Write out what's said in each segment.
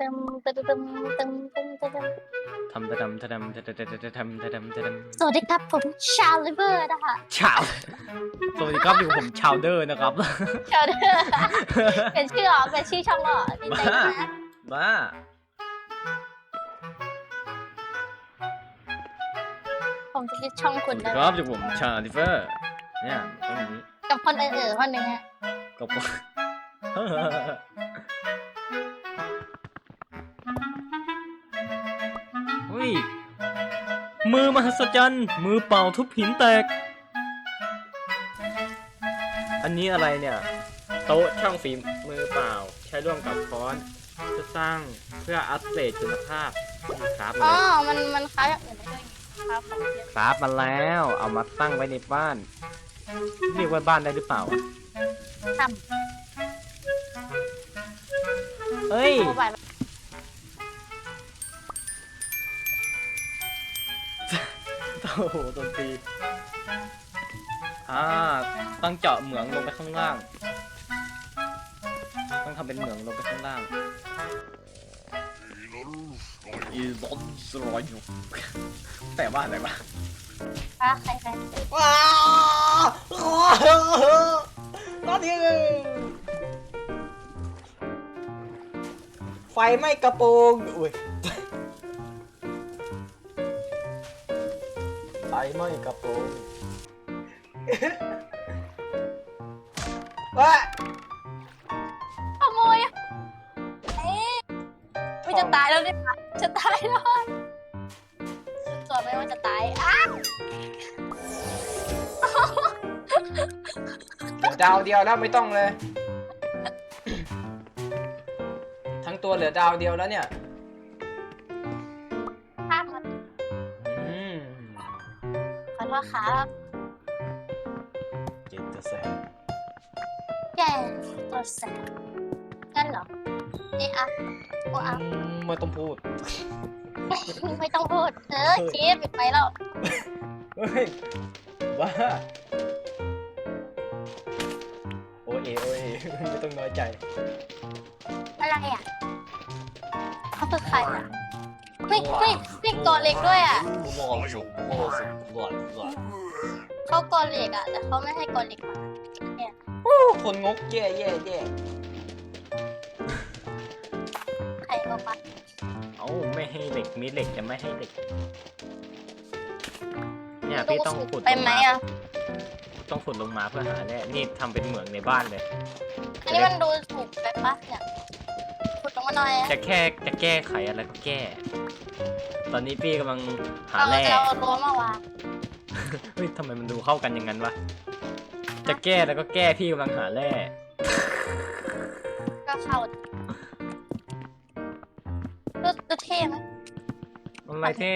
ตึมตึมตึมตึมตึมตึมตึมทำทะดำทะดำทะดำทะดำทะดำทะดำทะดสวัสดีครับผมชาลิเวอร์นะคะำชาวสวัสดีครับอยู่กับผมชาวเดอร์นะครับ ชาลิเวอร์เป็นชื่อเหรอเป็นชื่อช่องเหรอดีใจด้วยนะบ้าผมจะยึดช่องคุณสวัสนะดีครับอยู่กับผมชาลิเวอร์เนี่ยต้องอย่างนี้กับคนเออๆคนหนึ่งอะกับผม มือมหัศจรรย์ มือเป่าทุบหินแตก อันนี้อะไรเนี่ย โต๊ะช่างฝีมือเปล่า ใช้ร่วมกับค้อนเพื่อสร้างเพื่ออัปเกรดคุณภาพครับอ๋อ มัน มันคล้ายอย่างอื่นได้ด้วยครับของเทียมครับมาแล้ว เอามาตั้งไว้ในบ้าน เรียกว่าบ้านได้หรือเปล่าทเฮ้ยำโมบาย โอ้โหดนตรีอ่าต้องเจาะเหมืองลงไปข้างล่าง ต้องทำเป็นเหมืองลงไปข้างล่างอีลอนสลอยอยู่แต่ว่าอะไรวะค่ะใครใครว้าวตอนนี้ไฟไหม้กระโปรงอุ้ย ไฟไหม้กระโปรงว้าขโมยอะเอ๊ะไม่จะตายแล้วเนี่ยจะตายแล้วตัวไม่ว่าจะตายอะเหลือดาวเดียวแล้วไม่ต้องเลย ทั้งตัวเหลือดาวเดียวแล้วเนี่ย ขอโทษครับเจ็ดจะแสนแกตัวแสบนั่นเหรอเอะอะโอะอะไม่ต้องพูด ไม่ต้องพูด เออเชฟปิดไปแล้ว เฮ้ย บ้า โอเอโอเอไม่ต้องน้อยใจ อะไรอะเขาคือใครอะเฮ้ยเฮ้ยเฮ้ยกอเหล็กด้วยอะ เขากอเหล็กอะแต่เขาไม่ให้กอเหล็กมาเนี่ยคนงกแย่แย่แย่ใครก็ปะเอ้าไม่ให้เหล็กมีเหล็กจะไม่ให้เหล็ก เนี่ยดูพี่ต้องสุดขุดไปลงไหมมาอะต้องขุดลงมาเพื่อหาแร่นี่ทำเป็นเหมืองในบ้านเลย อันนี้มันดูถูกไปปะเนี่ยขุดลงมาหน่อยอะจะแค่จะแก้ไขอะไรก็แก้ต อนนี้พี่กำลังหาเราแร่จะเอารั้วมาวางเฮ้ยทำไมมันดูเข้ากันอย่างนั้นวะ จะแก้แล้วก็แก้พี่กำลังหาแร่ ก็เข้าดูดูเท่ไหมมันไม่เท่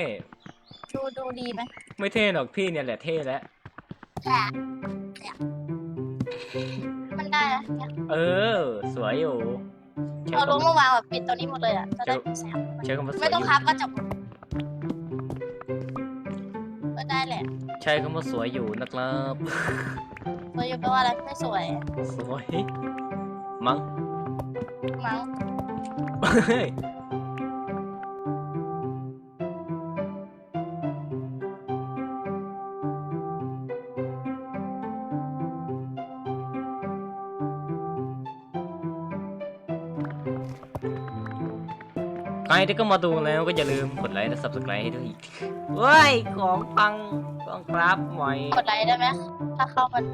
ดูดูดีไหมไม่เท่หรอกพี่เนี่ยแหละเท่แล้ว แหละเนี่ยมันได้นะเนี่ยเออ สวยอยู่ใช้เอารั้วคำมาวางแบบปิดตัวนี้หมดเลยอะจะได้เป็นแสงใช้คำว่าสวยไม่ต้องอยู่พับก็จบ ได้แหละใช้คำว่าสวยอยู่นะครับสวยอยู่แปลว่าอะไรไม่สวยสวยมั้งมั้งเฮ้ย ครที่ก็มาดูแล้วก็อย่าลืมกดไลค์และ subscribe ให้ด้วยเว้ยของฟังต้องครับหน่อยกดไลค์ได้ไหมถ้าเข้ามาดู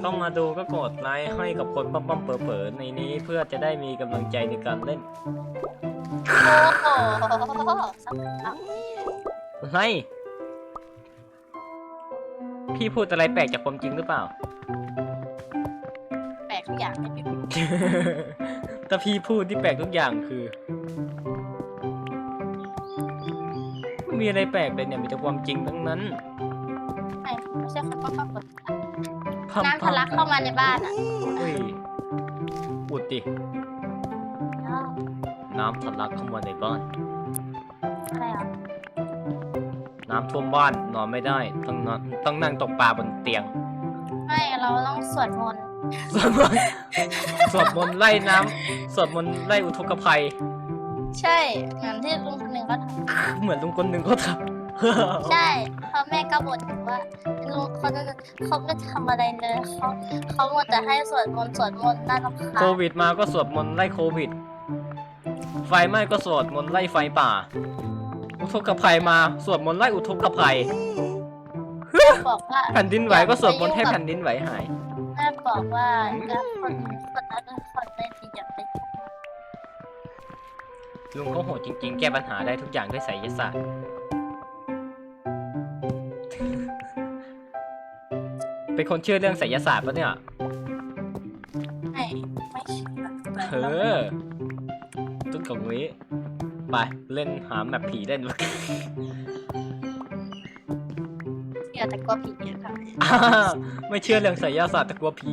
เข้ามาดูก็กดไลค์ให้กับคนปั๊มปั๊มๆเป๋อๆในนี้เพื่อจะได้มีกำลังใจในการเล่นโอ้โหสักพักอะไรพี่พูดอะไรแปลกจากความจริงหรือเปล่า แปลกทุกอย่างในพี่ถ้าพี่พูดที่แปลกทุกอย่างคือ ม่มีอะไรแปลกเลยเนี่ยมีแต่ความจริงทั้งนั้นไม่ไม่ใช่คนปั๊บปั๊บกดพัมน้ำทะลักเข้ามาในบ้านอะเฮ้ยอุดดิอ้าวน้ำทะลักเข้ามาในบ้าน อะไรอะน้ำท่วมบ้านนอนไม่ได้ต้องนอนต้องนั่งตกปลาบนเตียง ไม่ เราต้องสวดมนต์ สวดมนต์ สวดมนต์ไล่น้ำสวดมนต์ไล่อุทกภัย ใช่เหมือนที่ลุงคนหนึ่งเขาทเหมือนลุงคนหนึ่งเขาทำำใช่เพราะแม่ก็บ่นว่าลุงเขาจะเขาไม่ทำอะไรเลยเขาเขาหมดแต่ให้สวดมนต์สวดมนต์น่ารำคาโคญวิดมาก็สวดมนต์ไล่โควิด ไฟไหม้ก็สวดมนต์ไล่ไฟป่า อุทกภัยมาสวดมนต์ไล่อุทกภัย บอกว่า แผ่นดินไหวก็สวดมนต์ให้แผ่นดินไหวหาย แม่บอกว่าแล้วคนคนนั้นเป็นคนไม่ดีอย่าไป ลุงเขาโหดจริง ๆ แก้ปัญหาได้ทุกอย่างด้วยไสยศาสตร์ เป็นคนเชื่อเรื่องไสยศาสตร์ปะเนี่ย ไม่ไม่เชื่อเออต้นของนี้ไป เล่นหาแมปผีเล่นวะเชื่อแต่ก็ผิดเยอะค่ะอ้าวไม่เชื่อเรื่องไสยศาสตร์แต่กลัวผี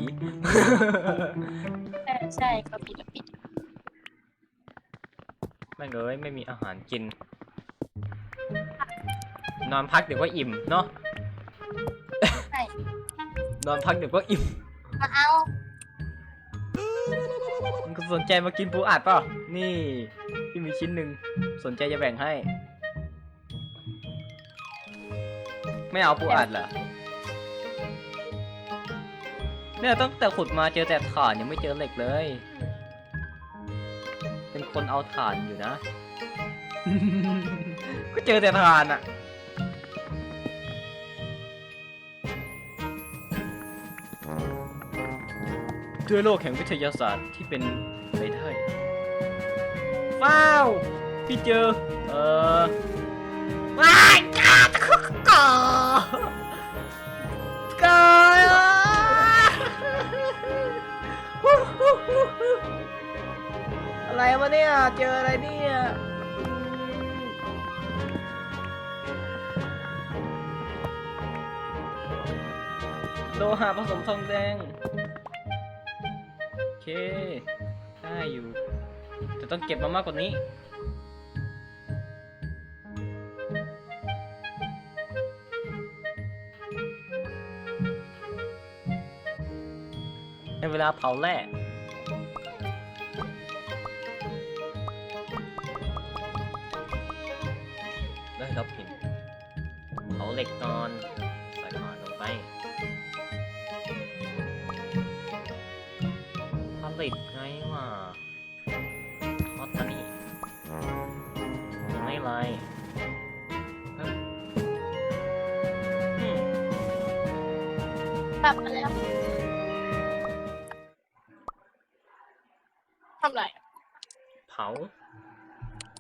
ใช่ใช่ก็ผิดก็ผิดแม่ง เลยไม่มีอาหารกิน นอนพักเดี๋ยวก็อิ่มเนาะใช่ นอนพักเดี๋ยวก็อิ่มมาเอามึงสนใจมากินปูอัดเปล่านี่พี่มีชิ้นหนึ่งสนใจจะแบ่งให้ ไม่เอาปูอัดเหรอเนี่ยตั้งแต่ขุดมาเจอแต่ถ่านยังไม่เจอเหล็กเลยเป็น คนเอาถ่านอยู่นะ ก็เจอแต่ถ่านอะด้วยโลกแห่งวิทยาศาสตร์ที่เป็นไปได้ว้าวพี่เจอ เออว้ายกาตะคุกกอกา อะไรวะเนี่ย เจออะไรเนี่ยโลหะผสมทองแดง โอเคได้อยู่แต่ต้องเก็บมามากกว่านี้ ในเวลาเผาแร่ กก่อน ใส่ถ่านลงไป ผลิตไงวะทอดมานี่ไม่ไรเอิ่มอืมกลับมาแล้วทำไร เผา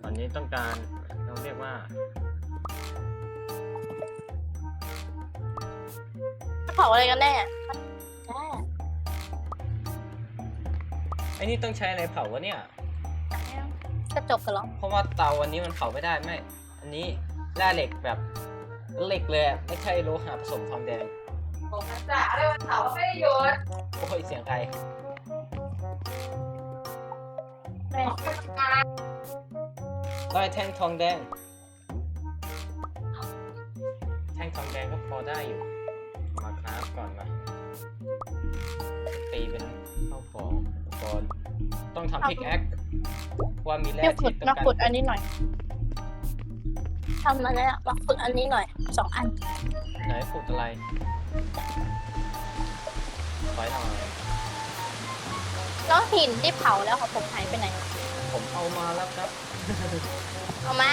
ตอนนี้ต้องการ เราเรียกว่าาอะไรกันแน่แน่ไอ้นี่ต้องใช้อะไรเผาวะเนี่ยจะจบกันหรอ เพราะว่าเตาอันนี้มันเผาไม่ได้ไม่ อันนี้แร่เหล็กแบบเหล็กเลยอะไม่ใช่โลหะผสมทองแดง ผมมันจ๋าเลยวันเสาร์ไม่ได้โยนโอ้ยเสียงใครแม่ได้แท่งทองแดง แท่งทองแดงก็พอได้อยู่ มาคราฟก่อนมาตีเป็นข้าวของอุปกรณ์ต้องทำพิกแอคว่ามีแร่เดี๋ยวขุที่ดต้องมาการขุดอันนี้หน่อยทำมาแล้วมาขุดอันนี้หน่อยสองอันไหนขุดอะไรไว้หน่อยแล้วหินที่เผาแล้วของผมหายไปไหน ผมเอามาแล้วครับ เอามา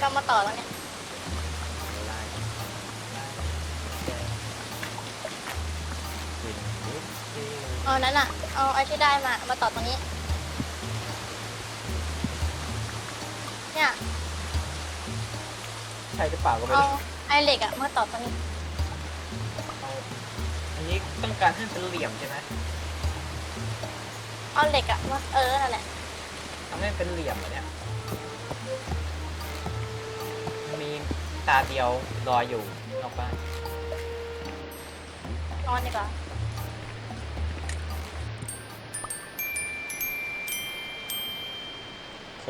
ก็มาต่อแล้วเนี่ย เอานั้นอะเอาไอ้ที่ได้มา มาต่อตรงนี้ เนี่ย ใช่หรือเปล่าก็ไม่เอารู้ไอ้เหล็กอะมาต่อตรงนี้ เอาอันนี้ต้องการให้เป็นเหลี่ยมใช่ไหมเอาเหล็กอะมาเออ นั่นแหละ ทำให้เป็นเหลี่ยมเหรอเนี่ยมีตาเดียวรออยู่นอกบ้านนอนดีกว่า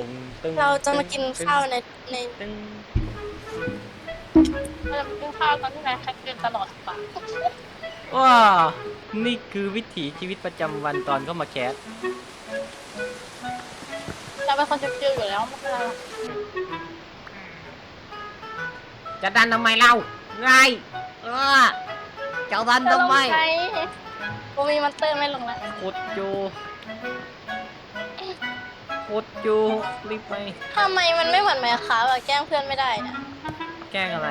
งตึงเราจะมากินข้าวในในตึงเราจะมากินข้าวตอนที่นายแค่กินตลอดปะว้านี่คือวิถีชีวิตประจำวันตอนเข้ามาแคสเราเป็นคนจิวๆอยู่แล้วไม่เป็นไรหรอกจะดันทำไมเล่าไงเออจะดันทำไมจะลงไหกูมีมันเตอร์ไม่ลงแล้วกดจู กดจูรีบไปทำไมมันไม่เหมือนแม่ค้าแบบแกล้งเพื่อนไม่ได้นะแกล้งอะไร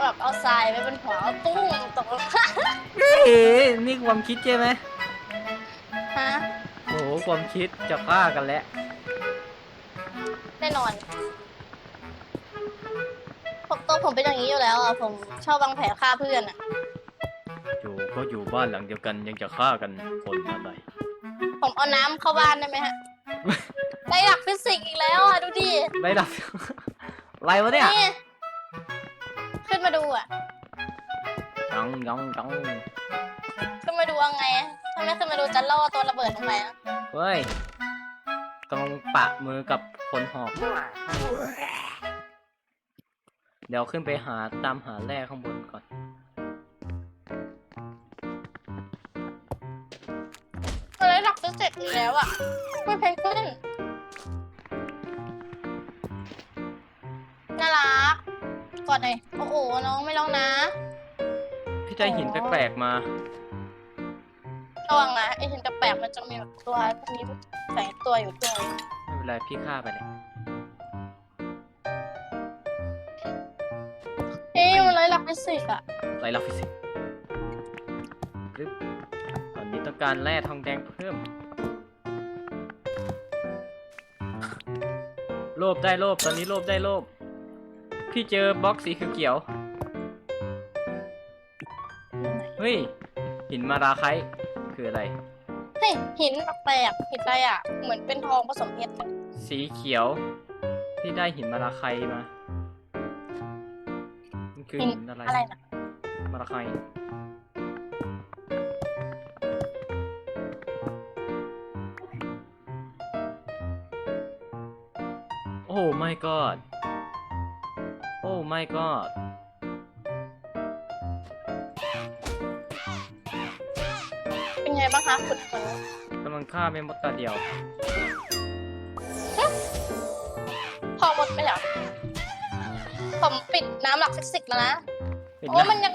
แบบเอาทรายไว้บนหัวเอาตุ้งตกลง เฮ้ยนี่ความคิดใช่ไหมฮะโอ้โหความคิดจะฆ่ากันแล้วแน่นอนผมตัวผมเป็นอย่างนี้อยู่แล้วอะผมชอบวางแผนฆ่าเพื่อนอะอยู่ก็อยู่บ้านหลังเดียวกันยังจะฆ่ากันคนอะไรผมเอาน้ำเข้าบ้านได้ไหมฮะ ได้หลักฟิสิกส์อีกแล้วอะ ดูดิไรดับ อะไรวะเนี่ยนี่ขึ้นมาดูอะยองยองยองขึ้นมาดูเอาไงถ้าไม่ขึ้นมาดูจะล่อตัวระเบิดลงไปอะเฮ้ยกำลังปะมือกับคนหอบเดี๋ยวขึ้นไปหาตามหาแร่ข้างบนก่อน ได้หลักฟิสิกส์อีกแล้วอะไม่เพนกวินน่ารักกอดหน่อยโอ้โหน้องไม่ร้องนะพี่ได้หินแปลกๆมาระวังนะไอหินกระแปลกมันจะมีแบบตัวมีแฝงตัวอยู่ตัวหนึ่งไม่เป็นไรพี่ฆ่าไปเลยเอ้ยมันเลยหลักฟิสิกส์อะไรลักฟิสิกส์ ตอนนี้ต้องการแร่ทองแดงเพิ่ม โลภได้โลภตอนนี้โลภได้โลภพี่เจอบล็อกสีเขียวๆเฮ้ย หินมาราไคต์คืออะไร เฮ้ยหินแปลกๆหินอะไรอะ เหมือนเป็นทองผสมเพชรเลยสีเขียวพี่ได้หินมาราไคต์มา มันคือหินอะไร อะไรนะมาราไค ต์โอ้ my god โอ้ my god เป็นไงบ้างคะขุดคนกำลังฆ่าแม่มดตาเดียว พอหมดไปแล้ว ผมปิดน้ำหลักฟิสิกส์แล้วนะเห็นโอ้ไหมมันยัง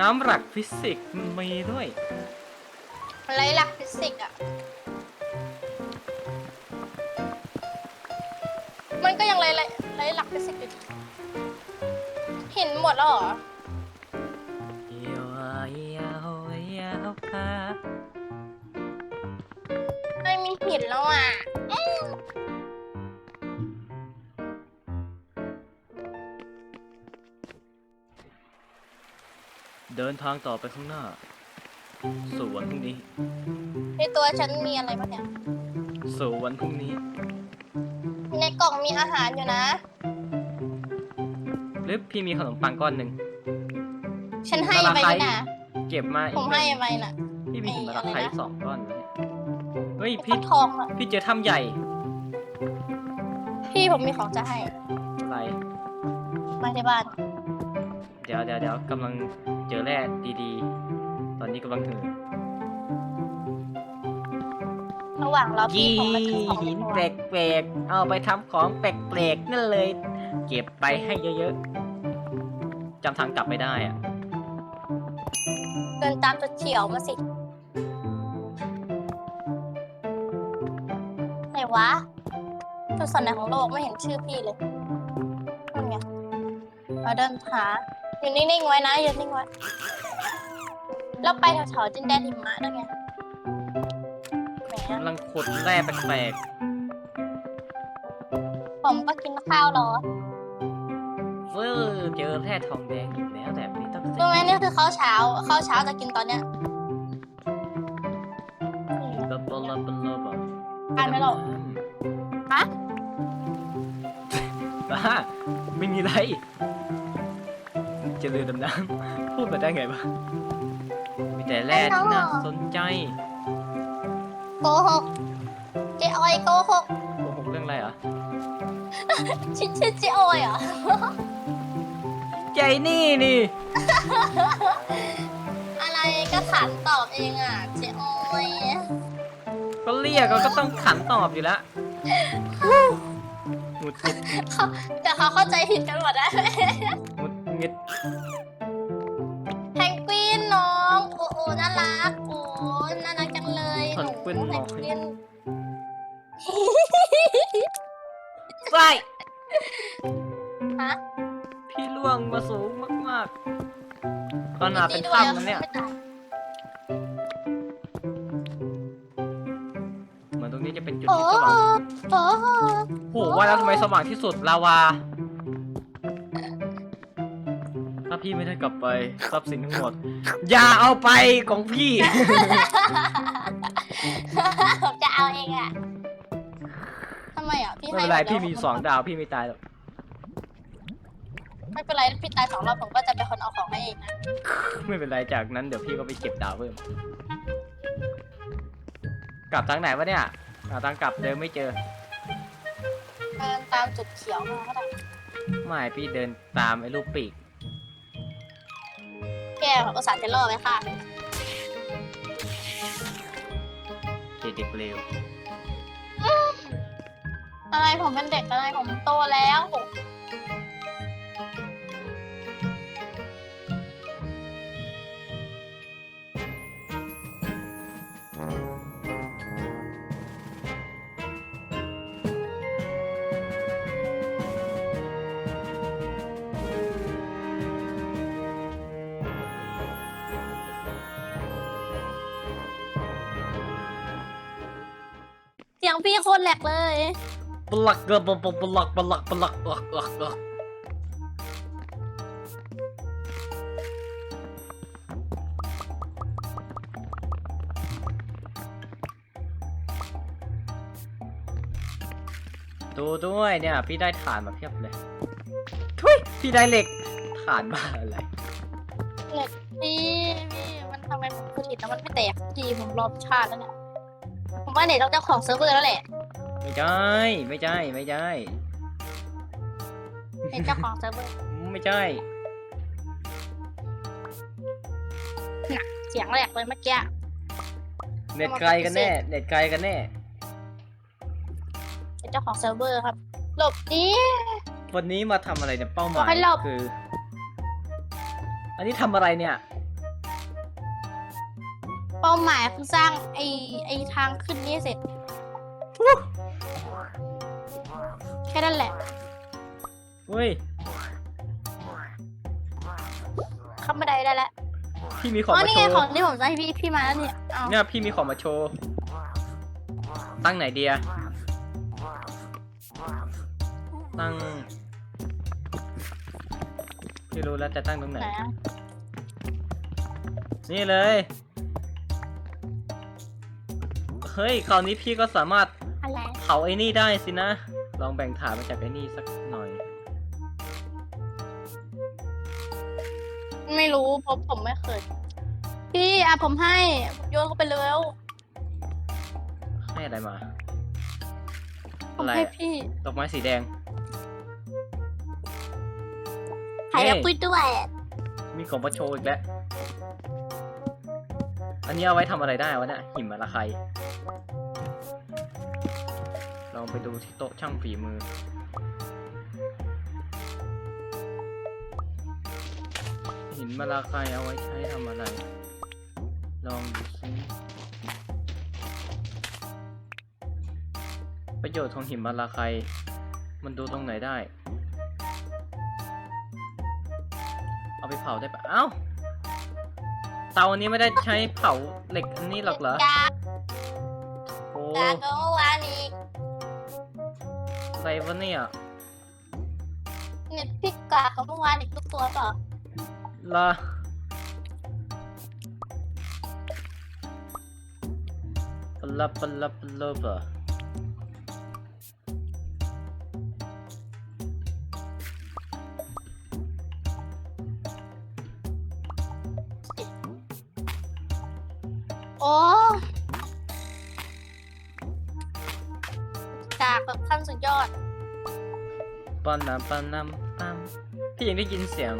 น้ำหลักฟิสิกส์มันมีด้วยมันไร้หลักฟิสิกส์อะ ก็ยังไร้ไร้ไร้หลักฟิสิกส์อยู่ดีหินหมดแล้วเหรอเอียวอะเอียวเอียวค่ะไม่มีหินแล้วอะอื้อเดินทางต่อไปข้างหน้า สู่วันพรุ่งนี้ ในตัวฉันมีอะไรบ้างเนี่ย สู่วันพรุ่งนี้ ในกล่องมีอาหารอยู่นะ หรือพี่มีขนมปังก้อนหนึ่ง ฉันให้ไปนี่นะเก็บมาอีผกมหให้นึ่งไปน่ะ พี่มีหินมาราไคไอ้ต์อะไรนะ สองก้อนแล้วเนี่ยเฮ้ยฟัพี่กทองอะพี่เจอถ้ำใหญ่พี่ผมมีของจะให้อะไร มาที่บ้าน เดี๋ยวเดี๋ยวเดี๋ยวกำลังเจอแร่ดีๆ ตอนนี้กำลังหือ ระหว่างเราพี่ยี่ผมมาซื้อของหินดีกว่าแปลกๆ เอาไปทำของแปลกๆนั่นเลย เก็บไปให้เยอะๆจำทางกลับไม่ได้อะเดินตามตัวเฉียวมาสิไหนวะจุดส่วนไหนของโลกไม่เห็นชื่อพี่เลยนั่นไงเราเดินหาอยู่นิ่งๆไว้นะยืนนิ่งไว้แล้วไปแถวๆจินแดนหิมะนั่นไงแหม กำลังขุดแร่แปลกผมก็กินข้าวรอๆเฟ้อเจอแร่ทองแดงอีกแล้วแบบนี้ต้องรู้ไหมนี่คือข้าวเช้าข้าวเช้าจะกินตอนเนี้ยลบลบลบลบอ่านไม่หรอกฮะบ้าไม่มีไรเจะเรือดำน้ำพูดมาได้ไงวะมีแต่แร่ที่น่าสนใจโก หกเจออยโกหกโกหกเรื่องอะไรเหรอชื่อชื่อเจออยเหรอใจนี่นี่อะไรก็ถามตอบเองอะเจออยก็เรียกเราก็ต้องขันตอบอยู่แล้วหงุดหงิดเขาแต่เขาเข้าใจผิดกันหมดแล้วหงุดหงิด ใส่ฮะ พี่ล่วงมาสูงมากๆขนาดเป็นถ้ำนะเนี่ยไม่ตายเหมือนตรงนี้จะเป็นจุดโอ้ที่สว่างโอ้โอ้โหว่าแล้วทำไมสว่างที่สุดลาวา ถ้าพี่ไม่ได้กลับไปทรัพย์สินทั้งหมด อย่าเอาไปของพี่ ผมจะเอาเองอะทำ ไมอะพี่ไม่ให้เป็นไรหดแล้วพี่มีสองดาวพี่ไม่ตายหรอกไม่เป็นไรพี่ตายสองรอบผมก็จะเป็นคนเอาของให้เองนะไม่เป็นไรจากนั้นเดี๋ยวพี่ก็ไปเก็บดาวเพิ่มกลับทางไหนวะเนี่ยหาทางกลับเดินไม่เจอเดินตามจุดเขียวมาก็ได้ไม่พี่เดินตามไอ้รูปปีกแก้วอุตส่าห์จะล่อไว้ค่ะ เด็กๆเร็ว อะไรผมเป็นเด็กอะไรผมโตแล้วเสียงพี่โคตรแหลกเลย ปลักเกอร์ปลักปลักปลักปลักปลักปลักปลักดูด้วยเนี่ย พี่ได้ฐานมาเพียบเลยทุยพี่ได้เหล็กฐานบ้าอะไรเหล็กพี่พี่มันทำไมผมผลิตแล้วมันไม่แตกทีผมรอชาติแล้วเนี่ยผมว่าเน็ตต้องเจ้าของเซิร์ฟเวอร์แล้วแหละ ไม่ใช่ ไม่ใช่ ไม่ใช่เน็ตเจ้าของเซิร์ฟเวอร์ไม่ใช่ เสียงแหลกเลยเมื่อกี้ เน็ตไกลกันแน่ เน็ตไกลกันแน่เน็ตเจ้าของเซิร์ฟเวอร์ครับ หลบดิ วันนี้มาทำอะไรเนี่ยเป้าหมาขยอให้หลบ คือ อันนี้ทำอะไรเนี่ย เป้าหมายคือสร้างไอ้ไอ้ทางขึ้นนี่ให้เสร็จแค่นั้นแหละเฮ้ยเข้ามาได้ได้แล้วพี่มีของอ๋อมานี่โชไงว์ของที่ผมจะให้พี่พี่มาแล้วเนี่ยเอาเนี่ยพี่มีของมาโชว์ตั้งไหนเดียตั้งพี่รู้แล้วจะตั้งตรงไหน ไหนอะนี่เลย เฮ้ย คราวนี้พี่ก็สามารถอะไรเผาไอ้นี่ได้สินะ ลองแบ่งฐานมาจากไอ้นี่สักหน่อย ไม่รู้เพราะผมไม่เคย พี่อะผมให้โยนเข้าไปเร็วให้อะไรมา ผมอะไรให้อะพี่ดอกไม้สีแดงใครจะปุ้ยด้วยมีของมาโชว์อีกแล้ว อันนี้เอาไว้ทำอะไรได้วะเนี่ยหิมะละใคร ลองไปดูที่โต๊ะช่างฝีมือ หินมาลาคายเอาไว้ใช้ทำอะไร ลองดูซิประโยชน์ของหินมาลาคายมันดูตรงไหนได้ เอาไปเผาได้ปะเอ้า เตาอันนี้ไม่ได้ใช้เผาเหล็กอันนี้หรอกเหรอกาโอ้กาก็ รวะเนี่ยเน็ตพี่กาเขาเมื่อวานอีกทุกตัวเปล่าละปะลับปะลับปะลับอะโอ้ากแบบขั้นสุดยอด ปอนน้ำปอนน้ำปัมพี่ยังได้ยินเสียง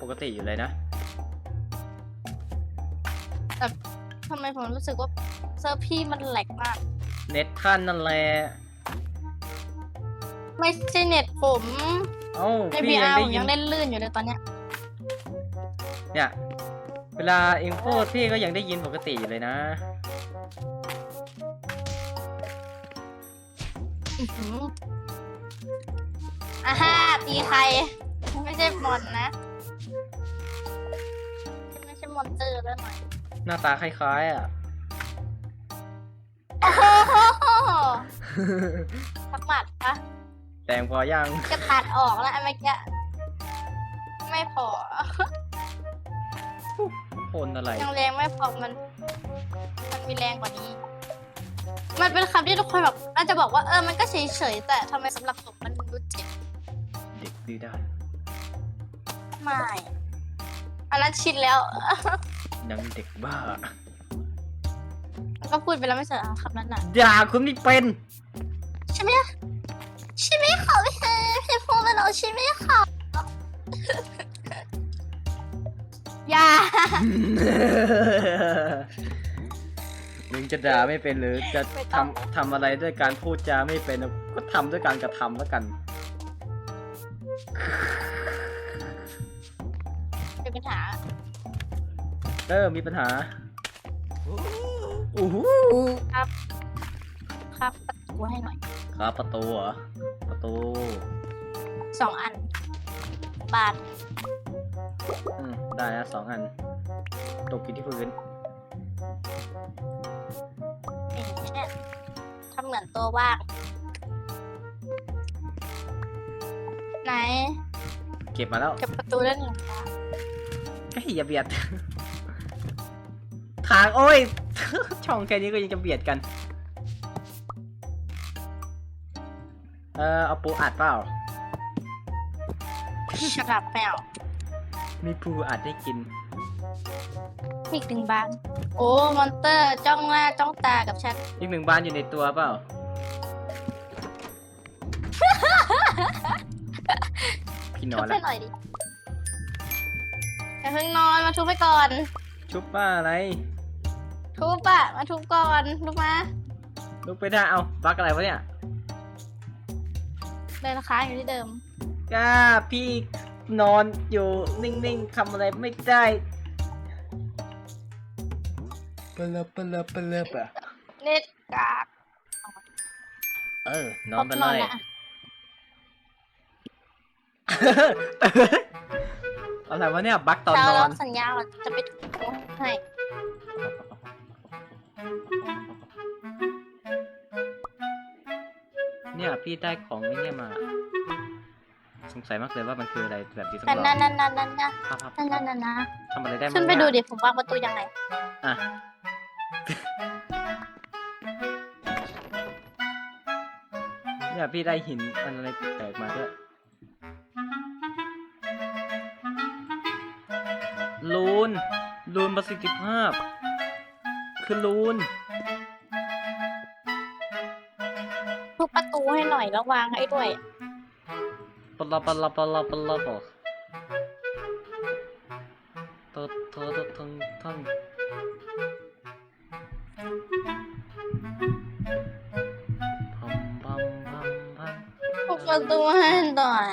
ปกติอยู่เลยนะทำไมผมรู้สึกว่าเซิร์ฟพี่มันแหลกมาก เน็ตท่านนั่นแหละไม่ใช่เน็ตผมเอ้าใน พี่ยัง VR ได้ผมยิน ยังเล่นลื่นอยู่เลยตอนเนี้ยเนี่ย เวลาเองพูดพี่ก็ยังได้ยินปกติอยู่เลยนะ อื้อหืออ่าฮ่าตีใคร ไม่ใช่มอนนะ ไม่ใช่มอนเตอร์แล้วหน่อย หน้าตาคล้ายๆอะ โอ้โหสักหมัดปะแต่งพอยังจะตัดออกแล้วอันเมื่อกี้ไม่พอพลอะไรยังแรงไม่พอมัน มันมีแรงกว่านี้ มันเป็นคำที่ทุกคนแบบน่าจะบอกว่าเออมันก็เฉยๆแต่ทำไมสำหรับผมมันรู้เจ็บเด็กดื้อด้านไม่อันนั้นชินแล้วนังเด็กบ้ามันก็พูดไปแล้วไม่ใช่เหรอคำนั้นน่ะด่าคุณไม่เป็น ใช่ไหมใช่ไหมคะพี่พี่พูดไปแล้วใช่ไหมคะอย่า มึงจะด่าไม่เป็นหรือจะไม่ต้องทำทำอะไรด้วยการพูดจาไม่เป็นก็ทำด้วยการกระทำแล้วกัน เป็นปัญหาเออมีปัญหาอู้หูครับประตูให้หน่อยครับประตูเหรอประตูสองอัน บาท อืมได้นะสองอันตกอยู่ที่พื้นเนี่ย ทำเหมือนตัวว่าง ไหน เก็บมาแล้ว เก็บประตูได้หนึ่งครั้งก็อย่าเบียด ทางโอ้ย ช่องแค่นี้ก็ยังจะเบียดกัน เออเอาปูอัดเปล่า ฉลับแมวมีปูอัดให้กิน อีกหนึ่งบาน โอ้มอนเตอร์จ้องหน้าจ้องตากับฉันอีกหนึ่งบ้านอยู่ในตัวเปล่า พี่นทุอบนให้แล้วหน่อยดิอย่าเพิ่งนอนมาทุบไปก่อน ชุบป้าอะไร ทุบอะมาทุบก่อนลุกมาลุกไปได้เอาบักอะไรวะเนี่ยเดินค้างอยู่ที่เดิม ก้าพี่นอนอยู่นิ่งๆทำอะไรไม่ได้ เปลบเปลบเปลบอะเน็ตกากเออ นอนไปเลย อะไรวะเนี่ย บักตอนนอเรานสัญญาว่าจะไปให้เนี่ยพี่ได้ของไอ้เนี่ยมา สงสัยมากเลยว่ามันคืออะไรแบบที่ต้องนั่นลอนั่นนั่นนั่นนั่นครับครับนั่นนั่นนั่นนะทำอะไรได้มั้งขึ้นไปเยดูดิผมวางประตูยังไงอะ เนี่ยพี่ได้หินอันอะไรแปลกๆมาด้วยลูนลูนประสิทธิภาพ คือลูนทุบประตูให้หน่อยแล้ววางให้ด้วยปลาปลาปลาปลาบอกตดทอดทั้งทั้ง ประตูให้หน่อย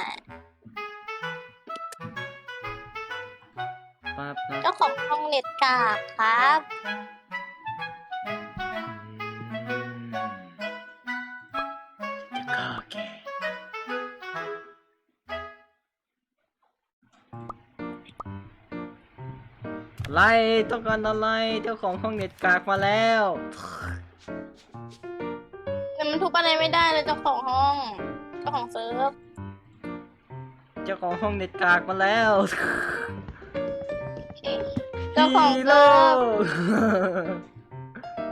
ปั๊บนะเจ้าของห้องเน็ตกากครับอืมจะฆ่าแกอะไรต้องการอะไรเจ้าของห้องเน็ตกากมาแล้ว แต่มันทุบอะไรไม่ได้เลยเจ้าของห้อง เจ้าของเซิร์ฟเจ้าของห้องเน็ตกากมาแล้วโอเคเจ้าของฮีเซิโร่ ร์ฟ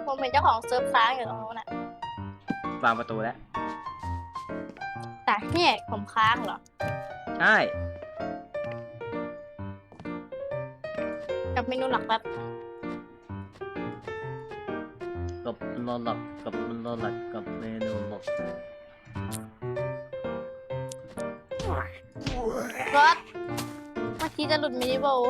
ผมเป็นเจ้าของเซิร์ฟค้างอยู่ตรงนู้นน่ะวางประตูแล้ว แต่เนี่ยผมค้างเหรอใช่กับเมนูหลักแบบกับรอหลักกับรอหลักกับเมนูหลัก รถเมื่อกี้จะหลุดมินิโบล